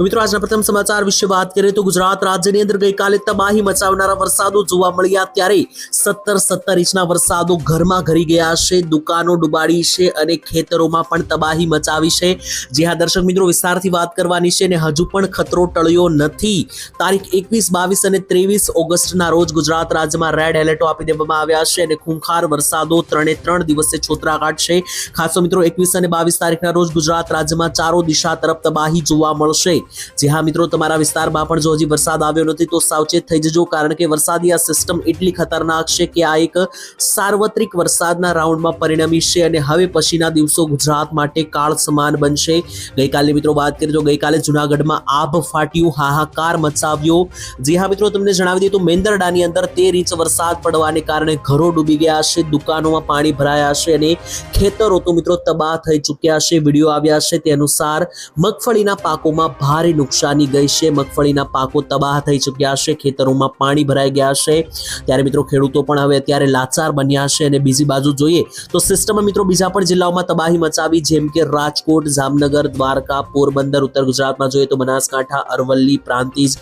તો મિત્રો, આજના પ્રથમ સમાચાર વિશે વાત કરીએ તો ગુજરાત રાજ્યની અંદર ગઈકાલે તબાહી મચાવનારા વરસાદો જોવા મળ્યા ત્યારે સત્તર સત્તર ઇંચના વરસાદો ઘરમાં ઘરી ગયા છે. દુકાનો ડુબાડી છે અને ખેતરોમાં પણ તબાહી મચાવી છે. જે હા, દર્શક મિત્રો, વિસ્તારથી વાત કરવાની છે અને હજુ પણ ખતરો ટળ્યો નથી. તારીખ એકવીસ, બાવીસ અને ત્રેવીસ ઓગસ્ટના રોજ ગુજરાત રાજ્યમાં રેડ એલર્ટો આપી દેવામાં આવ્યા છે અને ખૂંખાર વરસાદો ત્રણે ત્રણ દિવસે છોતરા કાઢશે ખાસો મિત્રો, એકવીસ અને બાવીસ તારીખના રોજ ગુજરાત રાજ્યમાં ચારો દિશા તરફ તબાહી જોવા મળશે. જે હા મિત્રો, તમારા વિસ્તારમાં પણ જો હજી વરસાદ આવ્યો નથી તો સાવચેત થઈ જજો, કારણ કે વરસાદની આ સિસ્ટમ એટલી ખતરનાક છે કે આ એક સાર્વત્રિક વરસાદના રાઉન્ડમાં પરિણમી છે અને હવે પછીના દિવસો ગુજરાત માટે કાળ સમાન બનશે. ગઈકાલે મિત્રો વાત કરીએ તો ગઈકાલે જુનાગઢમાં આભ ફાટ્યું, હાહાકાર મચાવ્યો. જે હા મિત્રો, તમને જણાવી દઈએ તો મેંદરડાની અંદર તેર ઇંચ વરસાદ પડવાને કારણે ઘરો ડૂબી ગયા છે, દુકાનોમાં પાણી ભરાયા છે અને ખેતરો તો મિત્રો તબાહ થઈ ચૂક્યા છે. વીડિયો આવ્યા છે તે અનુસાર મગફળીના પાકોમાં ભારે નુકસાની ગઈ છે. મગફળીના પાકો તબાહ થઈ ચૂક્યા છે. ખેતરોમાં પાણી ભરાઈ ગયા છે. ત્યારે મિત્રો ખેડૂતો પણ હવે અત્યારે લાચાર બન્યા છે અને બીજી બાજુ જોઈએ તો સિસ્ટમમાં મિત્રો બીજા પણ જિલ્લાઓમાં તબાહી મચાવી, જેમ કે રાજકોટ, જામનગર, દ્વારકા, પોરબંદર, ઉત્તર ગુજરાતમાં જોઈએ તો બનાસકાંઠા, અરવલ્લી, પ્રાંતિજ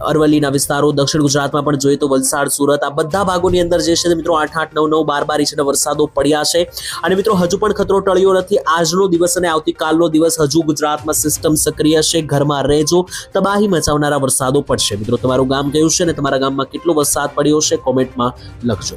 અરવલ્લીના વિસ્તારો, દક્ષિણ ગુજરાતમાં પણ જોઈએ તો વલસાડ, સુરત, આ બધા ભાગોની અંદર જે છે મિત્રો આઠ આઠ, નવ નવ બાર બાર ઇંચના વરસાદો પડ્યા છે. અને મિત્રો હજુ પણ ખતરો ટળ્યો નથી. આજનો દિવસ અને આવતીકાલનો દિવસ હજુ ગુજરાતમાં સિસ્ટમ સક્રિય છે, ઘરમાં રહેજો. તબાહી મચાવનારા વરસાદો પડશે. મિત્રો, તમારું ગામ કયું છે અને તમારા ગામમાં કેટલો વરસાદ પડ્યો છે? કોમેન્ટમાં લખજો.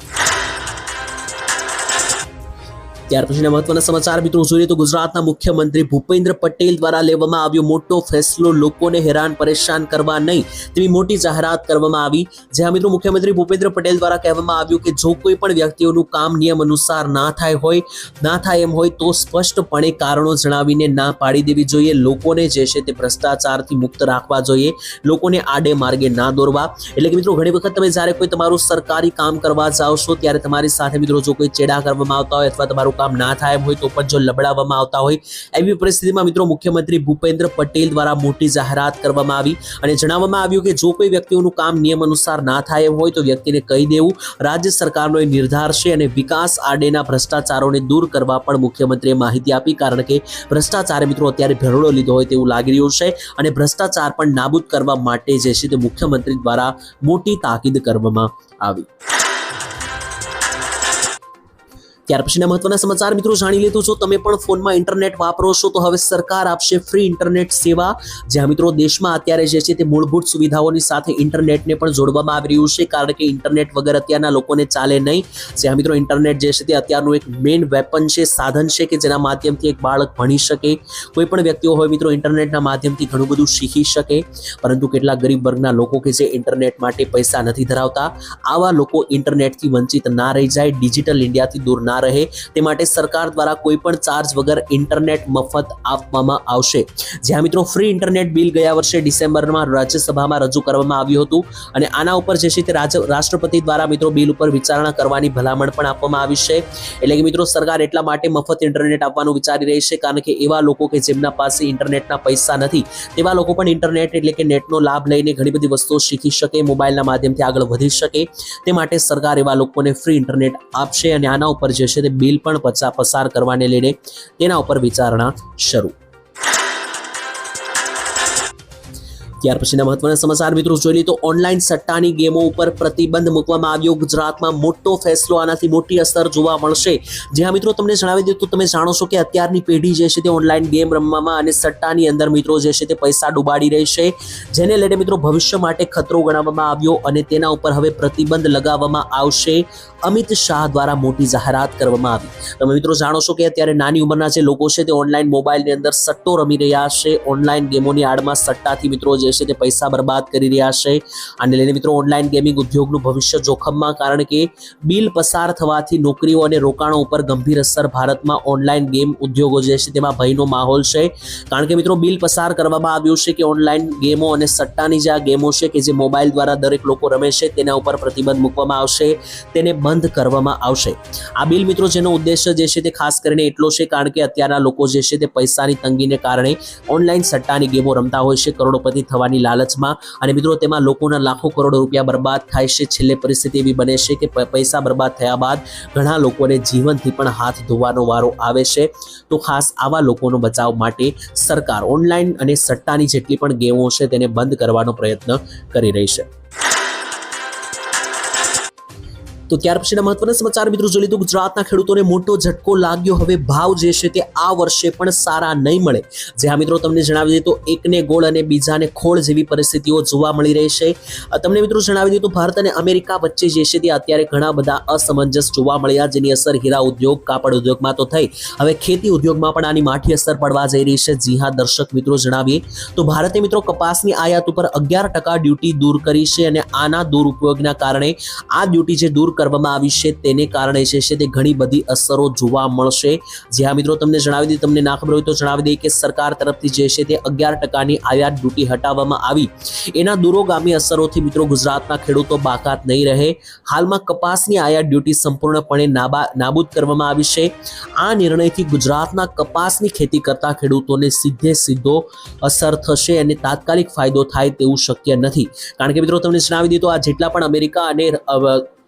ત્યાર પછીના મહત્વના સમાચાર, મિત્રો જોઈએ તો ગુજરાતના મુખ્યમંત્રી ભૂપેન્દ્ર પટેલ દ્વારા લેવામાં આવ્યો મોટો ફેસલો, લોકોને હેરાન, પરેશાન કરવા નહીં તેવી મોટી જાહેરાત કરવામાં આવી. જ્યાં મિત્રો મુખ્યમંત્રી ભૂપેન્દ્ર પટેલ દ્વારા કહેવામાં આવ્યું કે જો કોઈ પણ વ્યક્તિઓનું કામ નિયમ અનુસાર ના થાય હોય, ના થાય એમ હોય તો સ્પષ્ટપણે કારણો જણાવીને ના પાડી દેવી જોઈએ. લોકોને જે છે તે ભ્રષ્ટાચારથી મુક્ત રાખવા જોઈએ. લોકોને આડે માર્ગે ના દોરવા. એટલે કે મિત્રો ઘણી વખત તમે જ્યારે કોઈ તમારું સરકારી કામ કરવા જાઓ છો, ત્યારે તમારી સાથે મિત્રો જો કોઈ ચેડા કરવામાં આવતા હોય અથવા તમારું કામ ના થાય હોય તો પણ જો લબડાવવામાં આવતા હોય, એવી પરિસ્થિતિમાં મિત્રો મુખ્યમંત્રી ભૂપેન્દ્ર પટેલ દ્વારા મોટી જાહેરાત કરવામાં આવી અને જણાવવામાં આવ્યું કે જો કોઈ વ્યક્તિઓનું કામ નિયમ અનુસાર ના થાય હોય તો વ્યક્તિને કહી દેવું, રાજ્ય સરકારનો એ નિર્ધાર છે અને વિકાસ આડેના ભ્રષ્ટાચારોને દૂર કરવા પણ મુખ્યમંત્રીએ માહિતી આપી કારણ કે ભ્રષ્ટાચારે મિત્રો અત્યારે ભેરડો લીધો હોય તેવું લાગી રહ્યું છે અને ભ્રષ્ટાચાર પણ નાબૂદ કરવા માટે જે છે તે મુખ્યમંત્રી દ્વારા મોટી તાકીદ કરવામાં આવી. ત્યાર પછીના મહત્વના સમાચાર મિત્રો જાણી લીધું છો. તમે પણ ફોનમાં ઇન્ટરનેટ વાપરો છો તો હવે સરકાર આપશે ફ્રી ઇન્ટરનેટ સેવા. જ્યાં મિત્રો દેશમાં અત્યારે જે છે તે મૂળભૂત સુવિધાઓની સાથે ઇન્ટરનેટને પણ જોડવામાં આવી રહ્યું છે. કારણ કે ઇન્ટરનેટ વગર અત્યારના લોકોને ચાલે નહીં. જ્યાં મિત્રો ઇન્ટરનેટ જે છે તે અત્યારનું એક મેઇન વેપન છે, સાધન છે કે જેના માધ્યમથી એક બાળક ભણી શકે. કોઈ પણ વ્યક્તિઓ હોય મિત્રો ઇન્ટરનેટના માધ્યમથી ઘણું બધું શીખી શકે. પરંતુ કેટલાક ગરીબ વર્ગના લોકો કે જે ઇન્ટરનેટ માટે પૈસા નથી ધરાવતા, આવા લોકો ઇન્ટરનેટથી વંચિત ના રહી જાય, ડિજિટલ ઇન્ડિયાથી દૂર ના રહે, તે માટે સરકાર દ્વારા કોઈ પણ ચાર્જ વગર ઇન્ટરનેટ મફત આપવામાં આવશે. જ્યાં મિત્રો ફ્રી ઇન્ટરનેટ બિલ ગયા વર્ષે ડિસેમ્બરમાં રાજ્યસભામાં રજૂ કરવામાં આવ્યું હતું અને આના ઉપર જે છે તે રાષ્ટ્રપતિ દ્વારા મિત્રો બિલ ઉપર વિચારણા કરવાની ભલામણ પણ આપવામાં આવી છે. એટલે કે મિત્રો સરકાર એટલા માટે મફત ઇન્ટરનેટ આપવાનું વિચારી રહી છે કારણ કે એવા લોકો કે જેમના પાસે ઇન્ટરનેટના પૈસા નથી, તેવા લોકો પણ ઇન્ટરનેટ એટલે કે નેટનો લાભ લઈને ઘણી બધી વસ્તુઓ શીખી શકે મોબાઈલના માધ્યમથી આગળ વધી શકે. તે માટે સરકાર એવા લોકોને ફ્રી ઇન્ટરનેટ આપશે અને આના ઉપર જે છે તે બિલ પણ પસાર કરવાને લઈને તેના ઉપર વિચારણા શરૂ. ત્યાર પછીના મહત્વના સમાચાર મિત્રો જોઈ લઈએ તો ઓનલાઈન સટ્ટાની ગેમો ઉપર પ્રતિબંધ મૂકવામાં આવ્યો. ગુજરાતમાં મોટો ફેસલો આનાથી મોટી અસર જોવા મળશે. જ્યાં મિત્રો તમને જણાવી દઉં તો તમે જાણો છો કે અત્યારની પેઢી જે છે તે ઓનલાઈન ગેમ રમવામાં અને સટ્ટાની અંદર મિત્રો જે છે તે પૈસા ડુબાડી રહી છે. જેને લઈને મિત્રો ભવિષ્ય માટે ખતરો ગણાવવામાં આવ્યો અને તેના ઉપર હવે પ્રતિબંધ લગાવવામાં આવશે. અમિત શાહ દ્વારા મોટી જાહેરાત કરવામાં આવી. તમે મિત્રો જાણો છો કે અત્યારે નાની ઉંમરના જે લોકો છે તે ઓનલાઈન મોબાઈલની અંદર સટ્ટો રમી રહ્યા છે. ઓનલાઈન ગેમોની આડમાં સટ્ટાથી મિત્રો જે છે તે પૈસા બરબાદ કરી રહ્યા છે. આને લઈને મિત્રો ઓનલાઈન ગેમિંગ ઉદ્યોગનું ભવિષ્ય જોખમમાં કારણ કે બિલ પસાર થવાથી નોકરીઓ અને રોકાણો ઉપર ગંભીર અસર ભારતમાં ઓનલાઈન ગેમ ઉદ્યોગો જે છે તેમાં ભયનો માહોલ છે. કારણ કે મિત્રો બિલ પસાર કરવામાં આવ્યું છે કે ઓનલાઈન ગેમો અને સટ્ટાની જે આ ગેમો છે કે જે મોબાઈલ દ્વારા દરેક લોકો રમે છે તેના ઉપર પ્રતિબંધ મૂકવામાં આવશે. તેને બંધ કરવામાં આવશે. આ બિલ મિત્રો જેનો ઉદ્દેશ્ય જે છે તે ખાસ કરીને એટલો છે કારણ કે અત્યારના લોકો જે છે તે પૈસાની તંગીને કારણે ઓનલાઈન સટ્ટાની ગેમો રમતા હોય છે, કરોડોપતિ થવાની લાલચમાં. અને મિત્રો તેમાં લોકોના લાખો કરોડ રૂપિયા બરબાદ થાય છે. છેલ્લે પરિસ્થિતિ એવી બને છે કે પૈસા બરબાદ થયા બાદ ઘણા લોકોને જીવનથી પણ હાથ ધોવાનો વારો આવે છે. તો ખાસ આવા લોકોનો બચાવ માટે સરકાર ઓનલાઈન અને સટ્ટાની જેટલી પણ ગેમો છે તેને બંધ કરવાનો પ્રયત્ન કરી રહી છે. તો ત્યાર પછીના મહત્વના સમાચાર મિત્રો જોઈ લીધું, ગુજરાતના ખેડૂતોને મોટો ઝટકો લાગ્યો. હવે ભાવ જે છે તે આ વર્ષે પણ સારા નહીં મળે. જે હા મિત્રો તમને જણાવી દઈએ તો એકને ગોળ અને બીજાને ખોળ જેવી પરિસ્થિતિઓ જોવા મળી રહી છે. તમને મિત્રો જણાવી દઈએ તો ભારત અને અમેરિકા વચ્ચે જે છે તે અત્યારે ઘણા બધા અસમંજસ જોવા મળ્યા, જેની અસર હીરા ઉદ્યોગ, કાપડ ઉદ્યોગમાં તો થઈ. હવે ખેતી ઉદ્યોગમાં પણ આની માઠી અસર પડવા જઈ રહી છે. જી હા, દર્શક મિત્રો જણાવીએ તો ભારતે મિત્રો કપાસની આયાત ઉપર અગિયાર ટકા ડ્યુટી દૂર કરી છે અને આના દુરુપયોગના કારણે આ ડ્યુટી જે દૂર કરવામાં આવી છે તેને કારણે જે છે તે ઘણી બધી અસરો જોવા મળશે. જ્યાં મિત્રો, તમને જણાવી દઈએ, તમને ના ખબર હોય તો જણાવી દઈએ કે સરકાર તરફથી જે છે તે અગિયાર ટકાની આયાત ડ્યુટી હટાવવામાં આવી. એના દૂરોગામી અસરોથી મિત્રો ગુજરાતના ખેડૂતો બાકાત નહીં રહે. હાલમાં કપાસની આયાત ડ્યુટી સંપૂર્ણપણે નાબા, નાબૂદ કરવામાં આવી છે. આ નિર્ણયથી ગુજરાતના કપાસની ખેતી કરતા ખેડૂતોને સીધે સીધો અસર થશે અને તાત્કાલિક ફાયદો થાય તેવું શક્ય નથી. કારણ કે મિત્રો, તમને જણાવી દીધું આ જેટલા પણ અમેરિકા અને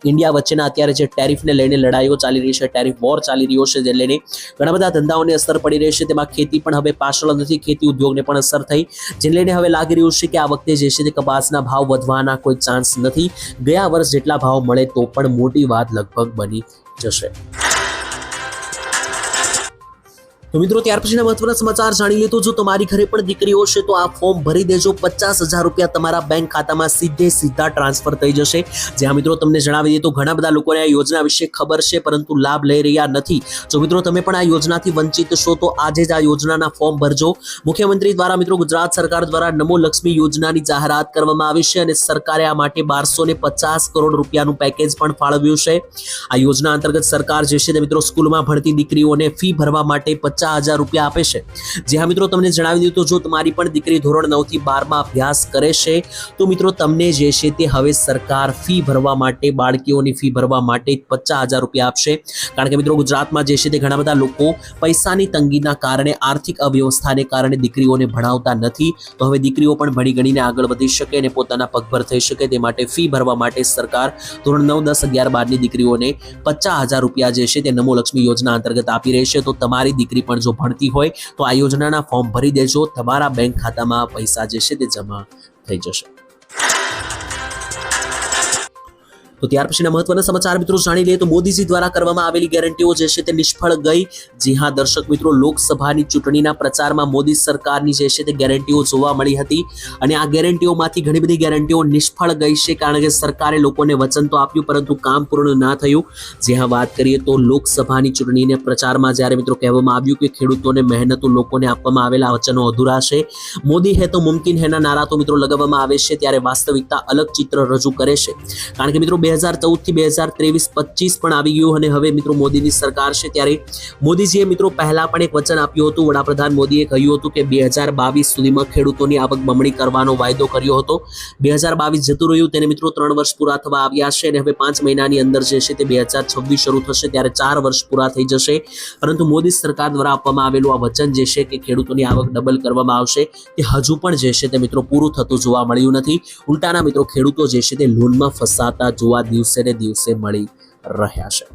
ઇન્ડિયા વચ્ચેના અત્યારે જે ટેરિફને લઈને લડાઈઓ ચાલી રહી છે, ટેરિફ વોર ચાલી રહ્યો છે જે લઈને ઘણા બધા ધંધાઓને અસર પડી રહી છે. તેમાં ખેતી પણ હવે પાછળ નથી, ખેતી ઉદ્યોગને પણ અસર થઈ. જેને લઈને હવે લાગી રહ્યું છે કે આ વખતે જે છે તે કપાસના ભાવ વધવાના કોઈ ચાન્સ નથી. ગયા વર્ષ જેટલા ભાવ મળે તો પણ મોટી વાત લગભગ બની જશે. તો મિત્રો, ત્યાર પછીના મહત્વના સમાચાર જાણી લે તો જો તમારી ઘરે પણ દીકરીઓ છે તો આ ફોર્મ ભરી દેજો. પચાસ હજાર રૂપિયા તમારા બેંક ખાતામાં સીધે સીધા ટ્રાન્સફર થઈ જશે. જ્યાં મિત્રો, તમને જણાવી દઈએ તો ઘણા બધા લોકોને આ યોજના વિશે ખબર છે, પરંતુ લાભ લઈ રહ્યા નથી. જો મિત્રો, તમે પણ આ યોજનાથી વંચિત છો, તો આજે જ આ યોજનાના ફોર્મ ભરજો. મુખ્યમંત્રી દ્વારા મિત્રો, ગુજરાત સરકાર દ્વારા નમો લક્ષ્મી યોજનાની જાહેરાત કરવામાં આવી છે અને સરકારે આ માટે બારસો ને પચાસ કરોડ રૂપિયાનું પેકેજ પણ ફાળવ્યું છે. આ યોજના અંતર્ગત સરકાર જે છે મિત્રો, સ્કૂલમાં ભણતી દીકરીઓને ફી ભરવા માટે પચાસ હજાર રૂપિયા આપે છે. જે હા મિત્રો, તમને જણાવી દીધું જો તમારી પણ દીકરી ધોરણ નવથી બારમાં અભ્યાસ કરે છે, તો મિત્રો તમને જે છે તે હવે સરકાર ફી ભરવા માટે, બાળકીઓની ફી ભરવા માટે પચાસ હજાર રૂપિયા આપશે. કારણ કે મિત્રો, ગુજરાતમાં જે છે તે ઘણા બધા લોકો પૈસાની તંગીના કારણે, આર્થિક અવ્યવસ્થાને કારણે દીકરીઓને ભણાવતા નથી. તો હવે દીકરીઓ પણ ભણી ગણીને આગળ વધી શકે અને પોતાના પગભર થઈ શકે તે માટે ફી ભરવા માટે સરકાર ધોરણ નવ, દસ, અગિયાર, બારની દીકરીઓને પચાસ હજાર રૂપિયા જે છે તે નમો લક્ષ્મી યોજના અંતર્ગત આપી રહી છે. તો તમારી દીકરી પણ જો ભણતી હોય, તો આ યોજનાના ફોર્મ ભરી દેજો. તમારા બેંક ખાતામાં પૈસા જે છે તે જમા થઈ જશે. તો ત્યાર પછીના મહત્વના સમાચાર મિત્રો જાણી લઈએ તો મોદીજી દ્વારા કરવામાં આવેલી ગેરંટીઓ જે છે તે નિષ્ફળ ગઈ. જી હા, દર્શક મિત્રો, લોકસભાની ચૂંટણીના પ્રચારમાં મોદી સરકારની જે છે તે ગેરંટીઓ જોવા મળી હતી અને આ ગેરંટીઓમાંથી ઘણી બધી ગેરંટીઓ નિષ્ફળ ગઈ છે કારણ કે સરકારે લોકોને વચન તો આપ્યું પરંતુ કામ પૂર્ણ ના થયું. જે હા, વાત કરીએ તો લોકસભાની ચૂંટણીને પ્રચારમાં જ્યારે મિત્રો કહેવામાં આવ્યું કે ખેડૂતોને મહેનતો લોકોને આપવામાં આવેલા વચનો અધૂરા છે. મોદી હે તો મુમકિન હેના નારા તો મિત્રો લગાવવામાં આવે છે ત્યારે વાસ્તવિકતા અલગ ચિત્ર રજૂ કરે છે. કારણ કે મિત્રો બે હજાર ચૌદથી બે હજાર ત્રેવીસ પચીસ પણ આવી ગયું અને હવે મિત્રો મોદીની સરકાર છે ત્યારે મોદીજીએ મિત્રો પહેલા પણ એક વચન આપ્યું હતું. વડાપ્રધાન મોદીએ કહ્યું હતું કે બે સુધીમાં ખેડૂતોની આવક બમણી કરવાનો વાયદો કર્યો હતો. બે હજાર બાવીસ જતું રહ્યું તેને મિત્રો ત્રણ વર્ષ પૂરા થવા આવ્યા છે અને હવે પાંચ મહિનાની અંદર જે છે તે બે હજાર છવ્વીસ શરૂ થશે ત્યારે ચાર વર્ષ પૂરા થઈ જશે. પરંતુ મોદી સરકાર દ્વારા આપવામાં આવેલું આ વચન જે છે કે ખેડૂતોની આવક ડબલ કરવામાં આવશે તે હજુ પણ જે છે તે મિત્રો પૂરું થતું જોવા મળ્યું નથી. ઉલટાના મિત્રો ખેડૂતો જે છે તે લોનમાં ફસાતા જોવા દિવસે ને દિવસે મળી રહ્યા છે.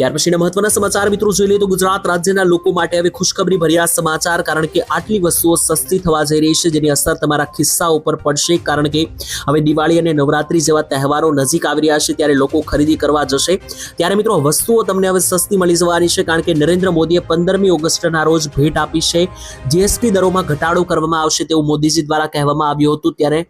ત્યાર પછીના મહત્વના સમાચાર મિત્રો જોઈ લઈએ તો ગુજરાત રાજ્યના લોકો માટે હવે ખુશખબરી ભર્યા સમાચાર, કારણ કે આટલી વસ્તુઓ સસ્તી થવા જઈ રહી છે જેની અસર તમારા ખિસ્સા ઉપર પડશે, કારણ કે હવે દિવાળી અને નવરાત્રી જેવા તહેવારો નજીક આવી રહ્યા છે ત્યારે લોકો ખરીદી કરવા જશે. ત્યારે મિત્રો વસ્તુઓ તમને હવે સસ્તી મળી જવાની છે, કારણ કે નરેન્દ્ર મોદીએ પંદરમી ઓગસ્ટના રોજ ભેટ આપી છે. જીએસટી દરોમાં ઘટાડો કરવામાં આવશે તેવું મોદીજી દ્વારા કહેવામાં આવ્યું હતું. ત્યારે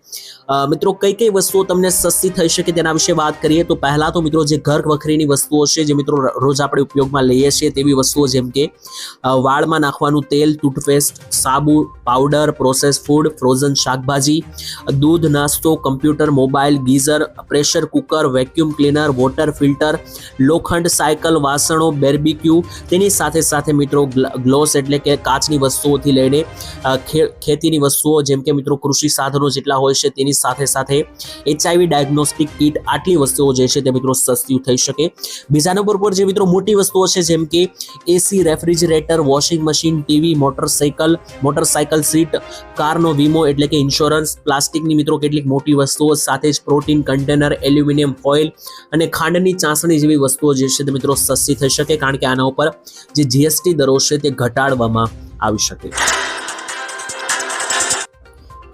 મિત્રો કઈ કઈ વસ્તુઓ તમને સસ્તી થઈ શકે તેના વિશે વાત કરીએ તો પહેલા તો મિત્રો જે ઘર વખરીની વસ્તુઓ છે, જે મિત્રો રોજ આપણે ઉપયોગમાં લઈએ છીએ તેવી વસ્તુઓ જેમ કે વાળમાં નાખવાનું તેલ, ટૂથપેસ્ટ, સાબુ, પાવડર પ્રોસેસ ફૂડ ફ્રોઝન શાકભાજી, દૂધ, નાસ્તો computer mobile geyser, pressure cooker vacuum cleaner water filter લોખંડ, સાયકલ, વાસણો બેરબીક્યુ તેની સાથે સાથે મિત્રો ગ્લ- ગ્લોવ્સ એટલે કે કાચની વસ્તુઓથી લઈને ખેતીની વસ્તુઓ જેમ કે મિત્રો કૃષિ સાધનો જેટલા હોય છે તેની સાથે સાથે એચઆઈવી ડાયગ્નોસ્ટિક કીટ આટલી વસ્તુઓ જે છે તે મિત્રો સસ્તી થઈ શકે. બીજા નંબર પર જે મિત્રો, મોટી વસ્તુઓ છે જેમ કે AC refrigerator washing machine TV motorcycle motorcycle seat કારનો વીમો એટલે કે ઇન્સ્યોરન્સ પ્લાસ્ટિકની મિત્રો કેટલીક મોટી વસ્તુઓ સાથે જ પ્રોટીન કન્ટેનર એલ્યુમિનિયમ ફોઇલ અને ખાંડની ચાસણી જેવી વસ્તુઓ જે છે તે મિત્રો સસ્તી થઈ શકે, કારણ કે આના ઉપર જે જીએસટી દરો છે તે ઘટાડવામાં આવી શકે.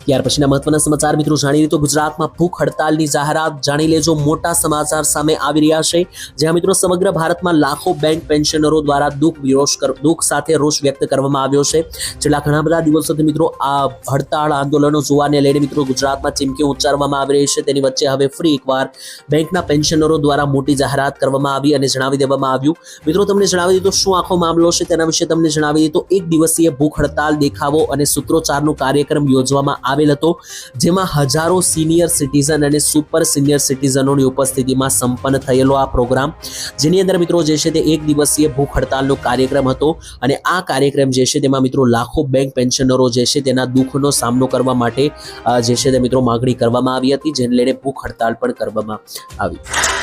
ત્યાર પછીના મહત્વના સમાચાર મિત્રો જાણી લઈએ ગુજરાતમાં ભૂખ હડતાલની જાહેરાત. જાણી લેજો મોટા સમાચાર સામે આવી રહ્યા છે. જ્યાં મિત્રો સમગ્ર ભારતમાં લાખો બેંક પેન્શનરો દ્વારા દુઃખ વિરોધ દુઃખ સાથે રોષ વ્યક્ત કરવામાં આવ્યો છે. છેલ્લા ઘણા બધા દિવસોથી મિત્રો આ હડતાળ આંદોલનો જોવાને લઈને મિત્રો ગુજરાતમાં ચીમકી ઉચ્ચારવામાં આવી રહી છે. તેની વચ્ચે હવે ફરી એકવાર બેંકના પેન્શનરો દ્વારા મોટી જાહેરાત કરવામાં આવી અને જણાવી દેવામાં આવ્યું. મિત્રો તમને જણાવી દીધું શું આખો મામલો છે તેના વિશે તમને જણાવી દીધું એક દિવસીય ભૂખ હડતાલ દેખાવો અને સૂત્રોચ્ચારનો કાર્યક્રમ યોજવામાં આવેલ હતો, જેમાં હજારો સિનિયર સિટીઝન અને સુપર સિનિયર સિટીઝનોની ઉપસ્થિતિમાં સંપન્ન થયેલો આ પ્રોગ્રામ જેની અંદર મિત્રો જે છે તે એક દિવસીય ભૂખ હડતાલનો કાર્યક્રમ હતો અને આ કાર્યક્રમ જે છે તેમાં મિત્રો લાખો બેંક પેન્શનરો જે છે તેના દુઃખનો સામનો કરવા માટે જે છે તે મિત્રો માગણી કરવામાં આવી હતી, જેને લઈને ભૂખ હડતાલ પણ કરવામાં આવી.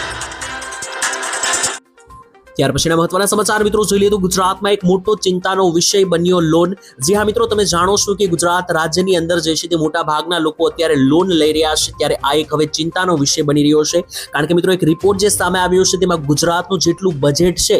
ત્યાર પછીના મહત્વના સમાચાર મિત્રો જોઈ લઈએ તો ગુજરાતમાં એક મોટો ચિંતાનો વિષય બન્યો લોન. જી હા મિત્રો, તમે જાણો છો કે ગુજરાત રાજ્યની અંદર જે છે તે મોટા ભાગના લોકો અત્યારે લોન લઈ રહ્યા છે. ત્યારે આ એક હવે ચિંતાનો વિષય બની રહ્યો છે. કારણ કે મિત્રો, એક રિપોર્ટ જે સામે આવ્યો છે તેમાં ગુજરાતનું જેટલું બજેટ છે,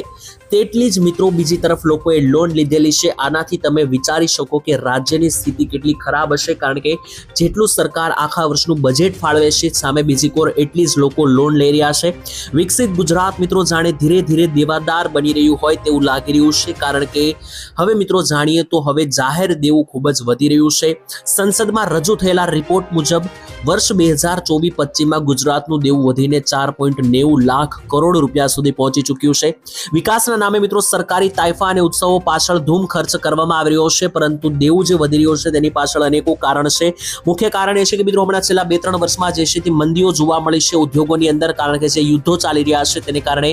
તેટલી જ મિત્રો બીજી તરફ લોકોએ લોન લીધેલી છે. આનાથી તમે વિચારી શકો કે રાજ્યની સ્થિતિ કેટલી ખરાબ હશે. કારણ કે જેટલું સરકાર આખા વર્ષનું બજેટ ફાળવે છે, સામે બીજી કોર એટલી જ લોકો લોન લઈ રહ્યા છે. વિકસિત ગુજરાત મિત્રો જાણે ધીરે ધીરે દેવાદાર બની રહ્યું હોય તેવું લાગી રહ્યું છે કારણ કે હવે મિત્રો જાણીએ તો હવે જાહેર દેવું ખૂબ જ વધી રહ્યું છે. સંસદમાં રજૂ થયેલા રિપોર્ટ મુજબ વર્ષ બે હજાર ચોવીસ પચીસમાં ગુજરાતનું દેવું વધીને ચાર પોઈન્ટ નેવું લાખ કરોડ રૂપિયા સુધી પહોંચી ચૂક્યું છે. વિકાસના નામે મિત્રો સરકારી તાયફા અને ઉત્સવો પાછળ ધૂમ ખર્ચ કરવામાં આવી રહ્યો છે પરંતુ દેવું જે વધી રહ્યો છે તેની પાછળ અનેકો કારણ છે. મુખ્ય કારણ એ છે કે મિત્રો હમણાં છેલ્લા બે ત્રણ વર્ષમાં જે છે તે મંદીઓ જોવા મળી છે ઉદ્યોગોની અંદર કારણ કે જે યુદ્ધો ચાલી રહ્યા છે તેને કારણે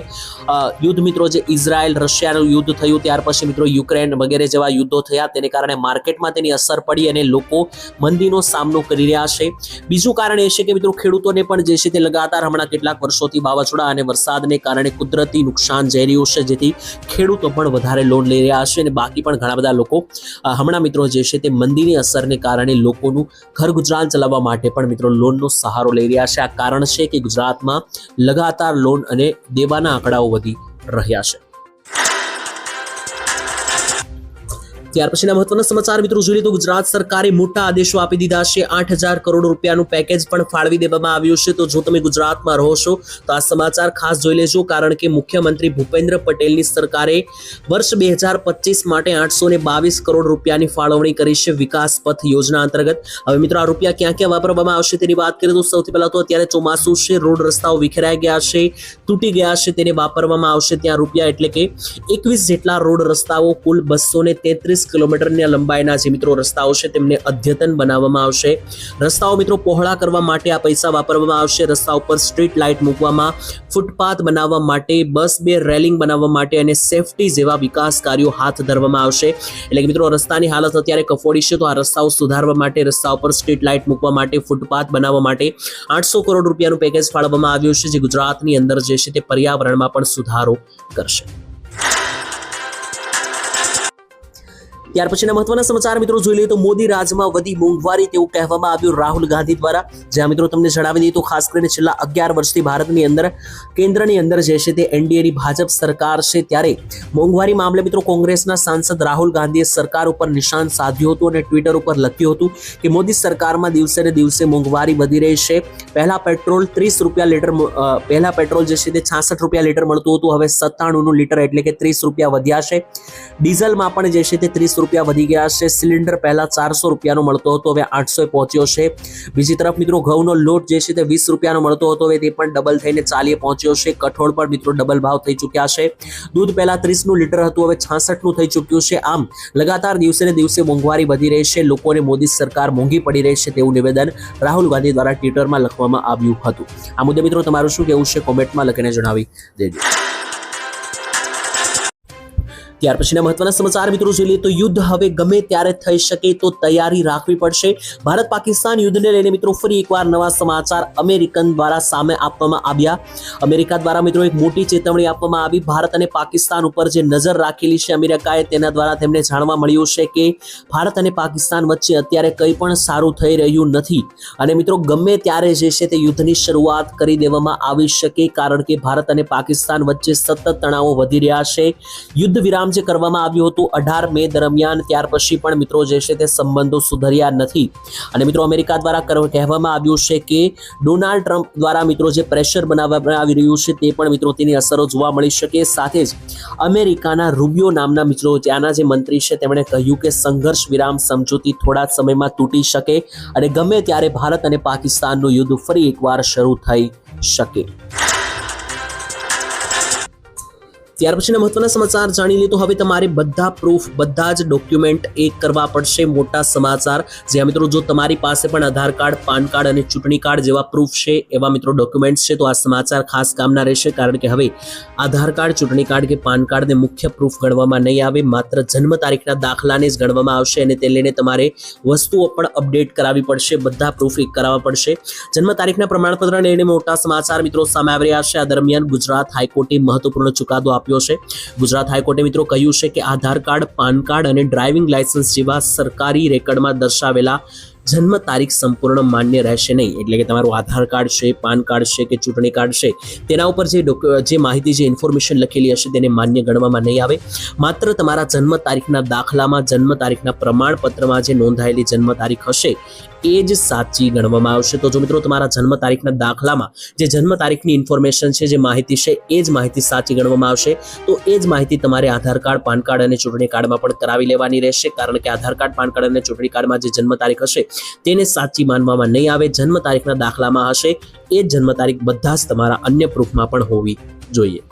અ, યુદ્ધ મિત્રો, જે ઇઝરાયલ, રશિયાનું યુદ્ધ થયું, ત્યાર પછી મિત્રો યુક્રેન વગેરે જેવા યુદ્ધો થયા, તેને કારણે માર્કેટમાં તેની અસર પડી અને લોકો મંદીનો સામનો કરી રહ્યા છે. બીજું કારણ એ છે કે મિત્રો, ખેડૂતોને પણ જે છે તે લગાતાર હમણાં કેટલાક વર્ષોથી વાવાઝોડા અને વરસાદને કારણે કુદરતી નુકસાન જઈ રહ્યું છે, જેથી ખેડૂતો પણ વધારે લોન લઈ રહ્યા છે અને બાકી પણ ઘણા બધા લોકો હમણાં મિત્રો જે છે તે મંદીની અસરને કારણે લોકોનું ઘર ગુજરાન ચલાવવા માટે પણ મિત્રો લોનનો સહારો લઈ રહ્યા છે. આ કારણ છે કે ગુજરાતમાં લગાતાર લોન અને દેવાના આંકડાઓ વધી રહ્યા છે. ત્યાર પછીના મહત્વના સમાચાર, મિત્રો જોઈએ તો ગુજરાત સરકારે મોટા આદેશો આપી દીધા છે. આઠ હજાર કરોડ રૂપિયાનું પેકેજ પણ ફાળવી દેવામાં આવ્યું છે. તો જો તમે ગુજરાતમાં રહો છો, તો આ સમાચાર ખાસ જોઈ લેજો. કારણ કે મુખ્યમંત્રી ભૂપેન્દ્ર પટેલની સરકારે વર્ષ બે હજાર પચીસ માટે આઠસો ને બાવીસ કરોડ રૂપિયાની ફાળવણી કરી છે વિકાસ પથ યોજના અંતર્ગત. હવે મિત્રો, આ રૂપિયા ક્યાં ક્યાં વાપરવામાં આવશે તેની વાત કરીએ તો સૌથી પહેલા તો અત્યારે ચોમાસું છે. રોડ રસ્તાઓ વિખેરાઈ ગયા છે, તૂટી ગયા છે, તેને વાપરવામાં આવશે ત્યાં રૂપિયા. એટલે કે એકવીસ જેટલા રોડ રસ્તાઓ, કુલ બસો ને તેત્રીસ કિલોમીટરની લંબાઈના જે મિત્રો રસ્તાઓ છે તેમને અદ્યતન બનાવવામાં આવશે. રસ્તાઓ મિત્રો પહોળા કરવા માટે આ પૈસા વાપરવામાં આવશે. રસ્તા ઉપર સ્ટ્રીટ લાઇટ મૂકવામાં, ફૂટપાથ બનાવવા માટે, બસ બે રેલિંગ બનાવવા માટે અને સેફટી જેવા વિકાસ કાર્યો હાથ ધરવામાં આવશે. એટલે કે મિત્રો, રસ્તાની હાલત અત્યારે કફોડી છે તો આ રસ્તાઓ સુધારવા માટે, રસ્તા ઉપર સ્ટ્રીટ લાઇટ મૂકવા માટે, ફૂટપાથ બનાવવા માટે આઠસો કરોડ રૂપિયાનું પેકેજ ફાળવવામાં આવ્યું છે, જે ગુજરાતની અંદર જે છે તે પર્યાવરણમાં પણ સુધારો કરશે. ત્યાર પછીના મહત્વના સમાચાર મિત્રો જોઈ લઈએ તો મોદી રાજમાં વધી મોંઘવારી તેવું કહેવામાં આવ્યું રાહુલ ગાંધી દ્વારા. જ્યાં મિત્રો તમને જણાવી દઈએ તો ખાસ કરીને છેલ્લા અગિયાર વર્ષથી ભારતની અંદર, કેન્દ્રની અંદર જે છે તે એનડીએની ભાજપ સરકાર છે ત્યારે મોંઘવારી મામલે મિત્રો કોંગ્રેસના સાંસદ રાહુલ ગાંધીએ સરકાર ઉપર નિશાન સાધ્યું હતું અને ટ્વિટર ઉપર લખ્યું હતું કે મોદી સરકારમાં દિવસે ને દિવસે મોંઘવારી વધી રહી છે. પહેલા પેટ્રોલ ત્રીસ રૂપિયા લીટર પહેલા પેટ્રોલ જે છે તે છાસઠ રૂપિયા લીટર મળતું હતું, હવે સત્તાણુંનું લીટર એટલે કે ત્રીસ રૂપિયા વધ્યા છે. ડીઝલમાં પણ જે છે તે ત્રીસ રૂપિયા વધી ગયા છે. સિલિન્ડર પહેલા ચારસો રૂપિયાનો મળતો હતો, હવે આઠસો પહોંચ્યો છે. બીજી તરફ મિત્રો ઘઉંનો લોટ જે છે તે વીસ રૂપિયાનો મળતો હતો, હવે તે પણ ડબલ થઈને ચાલીએ પહોંચ્યો છે. કઠોળ પણ મિત્રો ડબલ ભાવ થઈ ચૂક્યા છે. દૂધ પહેલા ત્રીસનું લીટર હતું, હવે છાસઠનું થઈ ચૂક્યું છે. આમ લગાતાર દિવસે ને દિવસે મોંઘવારી વધી રહી છે. લોકોને મોદી સરકાર મોંઘી પડી રહી છે તેવું નિવેદન રાહુલ ગાંધી દ્વારા ટ્વિટરમાં લખવામાં આવ્યું હતું. આ મુદ્દે મિત્રો તમારું શું કહેવું છે કોમેન્ટમાં લખીને જણાવી દેજો. ત્યાર પછીના મહત્વના સમાચાર મિત્રો જોઈએ તો યુદ્ધ હવે ગમે ત્યારે થઈ શકે તો તૈયારી રાખવી પડશે. ભારત પાકિસ્તાન યુદ્ધને લઈને મિત્રો ફરી એકવાર નવા સમાચાર અમેરિકન દ્વારા સામે આપવામાં આવ્યા. અમેરિકા દ્વારા મિત્રો એક મોટી ચેતવણી આપવામાં આવી. ભારત અને પાકિસ્તાન ઉપર જે નજર રાખેલી છે અમેરિકાએ તેના દ્વારા તેમને જાણવા મળ્યું છે કે ભારત અને પાકિસ્તાન વચ્ચે અત્યારે કંઈ પણ સારું થઈ રહ્યું નથી. અને મિત્રો ગમે ત્યારે જે છે તે યુદ્ધની શરૂઆત કરી દેવામાં આવી શકે કારણ કે ભારત અને પાકિસ્તાન વચ્ચે સતત તણાવો વધી રહ્યા છે. યુદ્ધ વિરામ જે કરવામાં આવ્યું હતું અઢાર મે દરમિયાન. ત્યાર પછી પણ મિત્રો જે છે તે સંબંધો સુધર્યા નથી. અને મિત્રો અમેરિકા દ્વારા કહેવામાં આવ્યું છે કે ડોનાલ્ડ ટ્રમ્પ દ્વારા મિત્રો જે પ્રેશર બનાવવામાં આવી રહ્યું છે તે પણ મિત્રો તેની અસરો જોવા મળી શકે. સાથે જ અમેરિકાના રૂબિયો નામના મિત્રો ત્યાંના જે મંત્રી છે તેમણે કહ્યું કે સંઘર્ષ વિરામ સમજૂતી થોડા સમયમાં તૂટી શકે અને ગમે ત્યારે ભારત અને પાકિસ્તાનનું યુદ્ધ ફરી એકવાર શરૂ થઈ શકે. ત્યાર પછીના મહત્વના સમાચાર જાણી લે તો હવે તમારે બધા પ્રૂફ બધા જ ડોક્યુમેન્ટ એક કરવા પડશે મોટા સમાચાર. જ્યાં મિત્રો જો તમારી પાસે પણ આધાર કાર્ડ, પાન કાર્ડ અને ચૂંટણી કાર્ડ જેવા પ્રૂફ છે, એવા મિત્રો ડોક્યુમેન્ટ્સ છે, તો આ સમાચાર ખાસ કામના રહેશે. કારણ કે હવે આધાર કાર્ડ, ચૂંટણી કાર્ડ કે પાન કાર્ડને મુખ્ય પ્રૂફ ગણવામાં નહીં આવે. માત્ર જન્મ તારીખના દાખલાને જ ગણવામાં આવશે અને તે લઈને તમારે વસ્તુઓ પણ અપડેટ કરાવવી પડશે. બધા પ્રૂફ એક કરાવવા પડશે. જન્મ તારીખના પ્રમાણપત્રને લઈને મોટા સમાચાર મિત્રો સામે આવી રહ્યા છે. આ દરમિયાન ગુજરાત હાઈકોર્ટે મહત્વપૂર્ણ ચુકાદો આપ્યો છે. ગુજરાત હાઈકોર્ટે મિત્રો કહ્યું છે કે આધાર કાર્ડ, પાન કાર્ડ અને ડ્રાઇવિંગ લાયસન્સ જેવા સરકારી રેકર્ડમાં દર્શાવેલા જન્મ તારીખ સંપૂર્ણ માન્ય રહેશે નહીં. એટલે કે તમારું આધાર કાર્ડ છે, પાન કાર્ડ છે કે ચૂંટણી કાર્ડ છે, તેના ઉપર જે જે માહિતી, જે ઇન્ફોર્મેશન લખેલી હશે તેને માન્ય ગણવામાં નહીં આવે. માત્ર તમારા જન્મ તારીખના દાખલામાં, જન્મ તારીખના પ્રમાણપત્રમાં જે નોંધાયેલી જન્મ તારીખ હશે એ જ સાચી ગણવામાં આવશે. તો જો મિત્રો તમારા જન્મ તારીખના દાખલામાં જે જન્મ તારીખની ઇન્ફોર્મેશન છે, જે માહિતી છે, એ જ માહિતી સાચી ગણવામાં આવશે. તો એ જ માહિતી તમારે આધાર કાર્ડ, પાન કાર્ડ અને ચૂંટણી કાર્ડમાં પણ કરાવી લેવાની રહેશે. કારણ કે આધાર કાર્ડ, પાન કાર્ડ અને ચૂંટણી કાર્ડમાં જે જન્મ તારીખ હશે, તેને સાચી માનવામાં નહીં આવે. જન્મ તારીખના દાખલામાં હશે. એ જ જન્મ તારીખ બધા જ તમારા અન્ય પ્રૂફમાં પણ હોવી જોઈએ.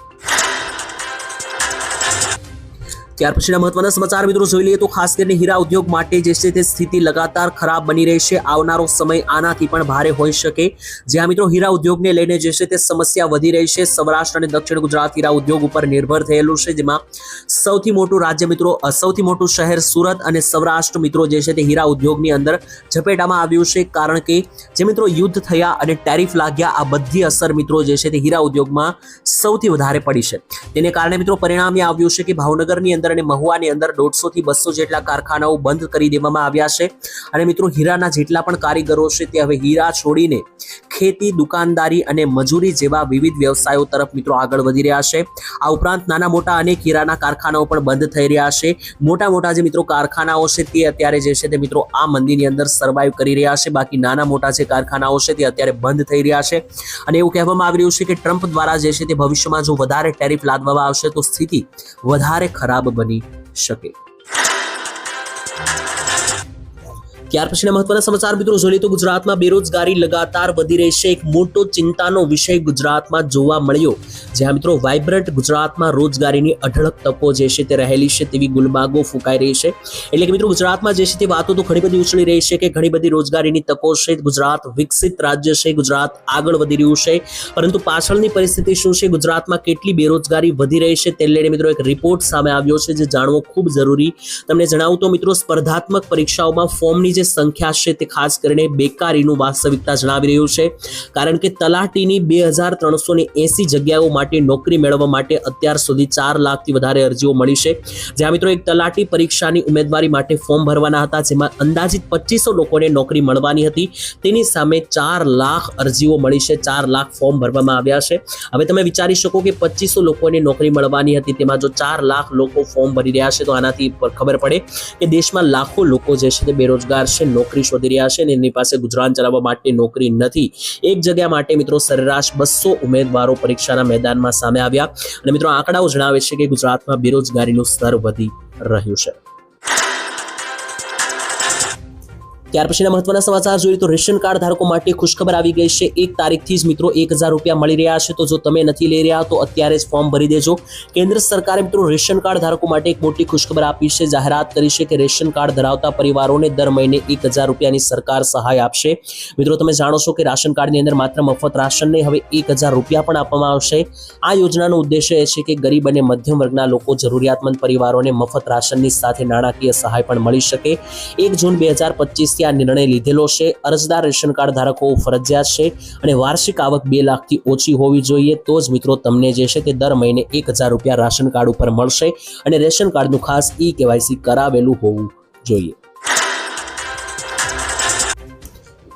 ત્યાર પછીના મહત્વના સમાચાર મિત્રો જોઈ લઈએ તો ખાસ કરીને હીરા ઉદ્યોગ માટે જે છે તે સ્થિતિ લગાતાર ખરાબ બની રહી છે. આવનારો સમય આનાથી પણ ભારે હોઈ શકે. જ્યાં મિત્રો હીરા ઉદ્યોગને લઈને જે છે તે સમસ્યા વધી રહી છે. સૌરાષ્ટ્ર અને દક્ષિણ ગુજરાત હીરા ઉદ્યોગ ઉપર નિર્ભર થયેલું છે. જેમાં સૌથી મોટું રાજ્ય મિત્રો સૌથી મોટું શહેર સુરત અને સૌરાષ્ટ્ર મિત્રો જે છે તે હીરા ઉદ્યોગની અંદર ઝપેટામાં આવ્યું છે. કારણ કે જે મિત્રો યુદ્ધ થયા અને ટેરિફ લાગ્યા, આ બધી અસર મિત્રો જે છે તે હીરા ઉદ્યોગમાં સૌથી વધારે પડી છે. તેને કારણે મિત્રો પરિણામ આવ્યું છે કે ભાવનગરની અંદર અને મહુવાની અંદર દોઢસો થી બસો જેટલા કારખાનાઓ બંધ કરી દેવામાં આવ્યા છે. અને મિત્રો હીરાના જેટલા પણ કારીગરો છે તે હવે હીરા છોડીને ખેતી, દુકાનદારી અને મજૂરી જેવા વિવિધ વ્યવસાયો તરફ મિત્રો આગળ વધી રહ્યા છે. આ ઉપરાંત નાના મોટા અનેક હીરાના કારખાનાઓ પણ બંધ થઈ રહ્યા છે. મોટા મોટા જે મિત્રો કારખાનાઓ છે તે અત્યારે જે છે તે મિત્રો આ મંદીની અંદર સર્વાઈવ કરી રહ્યા છે. બાકી નાના મોટા જે કારખાનાઓ છે તે અત્યારે બંધ થઈ રહ્યા છે. અને એવું કહેવામાં આવી રહ્યું છે કે ટ્રમ્પ દ્વારા જે છે તે ભવિષ્યમાં જો વધારે ટેરિફ લાદવામાં આવશે તો સ્થિતિ વધારે ખરાબ બની શકે. ત્યાર પછીના મહત્વના સમાચાર મિત્રો, જોઈએ તો ગુજરાતમાં બેરોજગારી લગાતાર વધી રહી છે. એક મોટો ચિંતાનો વિષય ગુજરાતમાં જોવા મળ્યો. જ્યાં મિત્રો વાઇબ્રન્ટ ગુજરાતમાં રોજગારીની અઢળક તકો જે છે તે રહેલી છે તેવી ગુલબાગો ફૂંકાઈ રહી છે. એટલે કે મિત્રો, ગુજરાતમાં જે છે તે વાતો તો ઘણી બધી ઉછળી રહી છે કે ઘણી બધી રોજગારીની તકો છે ગુજરાત વિકસિત રાજ્ય છે, ગુજરાત આગળ વધી રહ્યું છે. પરંતુ પાછળની પરિસ્થિતિ શું છે? ગુજરાતમાં કેટલી બેરોજગારી વધી રહી છે તે લઈને મિત્રો, એક રિપોર્ટ સામે આવ્યો છે જે જાણવો ખૂબ જરૂરી. તમને જણાવું તો મિત્રો, સ્પર્ધાત્મક પરીક્ષાઓમાં ફોર્મની જે સંખ્યા છે તે ખાસ કરીને બેકારીનું વાસ્તવિકતા જણાવી રહ્યું છે. કારણ કે તલાટીની બે હજાર ત્રણસો ને એસી જગ્યાઓ માટે નોકરી મેળવવા માટે અત્યાર સુધી ચાર લાખથી વધારે અરજીઓ મળી છે. જ્યાં મિત્રો એક તલાટી પરીક્ષાની ઉમેદવારી માટે ફોર્મ ભરવાના હતા, જેમાં અંદાજિત પચીસો લોકોને નોકરી મળવાની હતી. તેની સામે ચાર લાખ અરજીઓ મળી છે, ચાર લાખ ફોર્મ ભરવામાં આવ્યા છે. હવે તમે વિચારી શકો કે પચીસો લોકોને નોકરી મળવાની હતી, તેમાં જો ચાર લાખ લોકો ફોર્મ ભરી રહ્યા છે, તો આનાથી ખબર પડે કે દેશમાં લાખો લોકો જે છે તે બેરોજગાર છે નોકરી શોધી રહ્યા છે અને એની પાસે ગુજરાન ચલાવવા માટે નોકરી નથી. એક જગ્યા માટે મિત્રો સરેરાશ બસો ઉમેદવારો પરીક્ષાના મેદાનમાં સામે આવ્યા. અને મિત્રો આંકડાઓ જણાવે છે કે ગુજરાતમાં બેરોજગારીનું સ્તર વધી રહ્યું છે. ત્યાર પછીના મહત્વના સમાચાર જોઈએ તો રેશન કાર્ડ ધારકો માટે ખુશખબર આવી ગઈ છે. એક તારીખથી જ મિત્રો એક હજાર રૂપિયા મળી રહ્યા છે. તો જો તમે નથી લઈ રહ્યા તો અત્યારે જ ફોર્મ ભરી દેજો. કેન્દ્ર સરકારે મિત્રો રેશન કાર્ડ ધારકો માટે એક મોટી ખુશખબર આપી છે. જાહેરાત કરી છે કે રેશન કાર્ડ ધરાવતા પરિવારોને દર મહિને એક હજાર રૂપિયાની સરકાર સહાય આપશે. મિત્રો તમે જાણો છો કે રાશન કાર્ડની અંદર માત્ર મફત રાશન નહીં, હવે એક હજાર રૂપિયા પણ આપવામાં આવશે. આ યોજનાનો ઉદ્દેશ્ય એ છે કે ગરીબ અને મધ્યમ વર્ગના લોકો જરૂરિયાતમંદ પરિવારોને મફત રાશનની સાથે નાણાકીય સહાય પણ મળી શકે. એક જૂન બે હજાર પચીસથી આ નિર્ણય લીધેલો છે. અરજદાર રેશન કાર્ડ ધારકો ફરજિયાત છે અને વાર્ષિક આવક બે લાખથી ઓછી હોવી જોઈએ. તો જ મિત્રો તમને જે છે તે દર મહિને એક હજાર રૂપિયા રાશન કાર્ડ ઉપર મળશે અને રેશન કાર્ડનું ખાસ ઈ કેવાયસી કરાવેલું હોવું જોઈએ.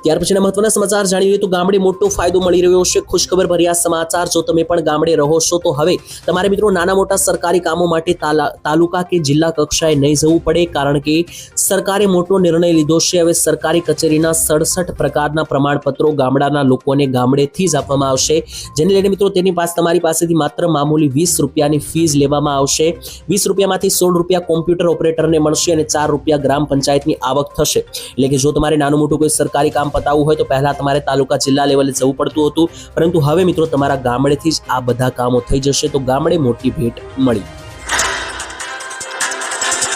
ત્યાર પછીના મહત્વના સમાચાર જાણીએ તો ગામડે મોટો ફાયદો મળી રહ્યો છે. ખુશખબર ભર્યા સમાચાર, જો તમે પણ ગામડે રહો છો તો હવે તમારે મિત્રો નાના મોટા સરકારી કામો માટે તાલા- તાલુકા કે જિલ્લા કક્ષાએ નહીં જવું પડે કારણ કે સરકારે મોટો નિર્ણય લીધો છે. હવે સરકારી કચેરીના સડસઠ પ્રકારના પ્રમાણપત્રો ગામડાના લોકોને ગામડેથી જ આપવામાં આવશે. જેને લઈને મિત્રો તેની પાસે તમારી પાસેથી માત્ર મામૂલી વીસ રૂપિયાની ફીસ લેવામાં આવશે. વીસ રૂપિયામાંથી સોળ રૂપિયા કોમ્પ્યુટર ઓપરેટરને મળશે અને ચાર રૂપિયા ગ્રામ પંચાયતની આવક થશે. એટલે કે જો તમારે નાનું મોટું કોઈ સરકારી કામ પતાવવું હોય તો પહેલાં તમારે તાલુકા જિલ્લા લેવલે જવું પડતું હતું. પરંતુ હવે મિત્રો તમારા ગામડેથી જ આ બધા કામો થઈ જશે તો ગામડે મોટી ભેટ મળી.